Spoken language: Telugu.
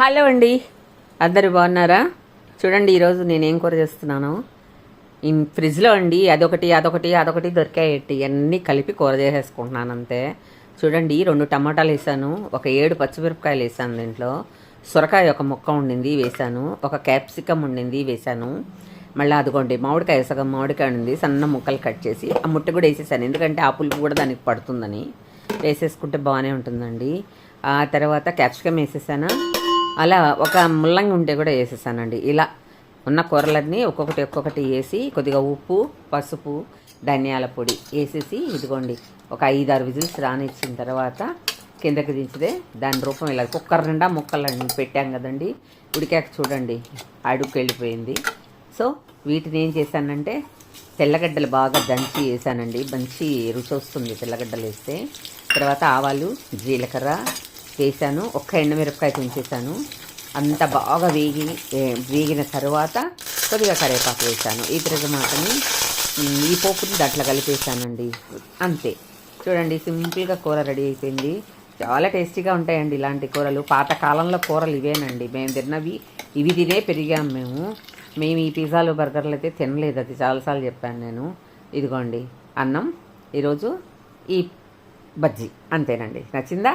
హలో అండి. అందరు బాగున్నారా? చూడండి ఈరోజు నేనేం కూర చేస్తున్నాను. ఈ ఫ్రిడ్జ్లో అండి అదొకటి అదొకటి అదొకటి దొరికాయి అన్నీ కలిపి కూర చేసేసుకుంటున్నాను అంతే. చూడండి రెండు టమాటాలు వేసాను. ఒక ఏడు పచ్చిమిరపకాయలు వేసాను దీంట్లో. సొరకాయ ఒక ముక్క ఉండింది వేసాను. ఒక క్యాప్సికమ్ ఉండింది వేసాను. మళ్ళీ అదిగోండి మామిడికాయ సగం మామిడికాయ ఉంది సన్న ముక్కలు కట్ చేసి ఆ ముట్ట కూడా వేసేసాను. ఎందుకంటే ఆ పులుపు కూడా దానికి పడుతుందని. వేసేసుకుంటే బాగానే ఉంటుందండి. ఆ తర్వాత క్యాప్సికమ్ వేసేసాను? అలా ఒక ముల్లంగి ఉంటే కూడా వేసేసానండి. ఇలా ఉన్న కూరలన్నీ ఒక్కొక్కటి ఒక్కొక్కటి వేసి కొద్దిగా ఉప్పు పసుపు ధనియాల పొడి వేసేసి ఇదిగోండి ఒక ఐదు ఆరు విజిల్స్ రానిచ్చిన తర్వాత కిందకి దించితే దాని రూపం ఇలా కుక్కర్ నిండా ముక్కలు పెట్టాం కదండి. ఉడికాక చూడండి అడుగుకి వెళ్ళిపోయింది. సో వీటిని ఏం చేశానంటే తెల్లగడ్డలు బాగా దంచి వేసానండి. మంచి రుచి వస్తుంది తెల్లగడ్డలు వేస్తే. తర్వాత ఆవాలు జీలకర్ర వేసాను ఒక్క ఎండమిరపకాయ తుంచేసాను అంత బాగా వేగి వేగిన తర్వాత కొద్దిగా కరివేపాకు వేసాను ఈ తిరగమాటని ఈ పోపుని దాంట్లో కలిపేసానండి అంతే. చూడండి సింపుల్గా కూర రెడీ అయిపోయింది. చాలా టేస్టీగా ఉంటాయండి ఇలాంటి కూరలు. పాతకాలంలో కూరలు ఇవేనండి. మేము తిన్నవి ఇవి తినే పెరిగాం మేము. మేము ఈ పిజ్జాలు బర్గర్లు అయితే తినలేదు. అది చాలాసార్లు చెప్పాను నేను. ఇదిగోండి అన్నం ఈరోజు ఈ బజ్జీ. అంతేనండి. నచ్చిందా?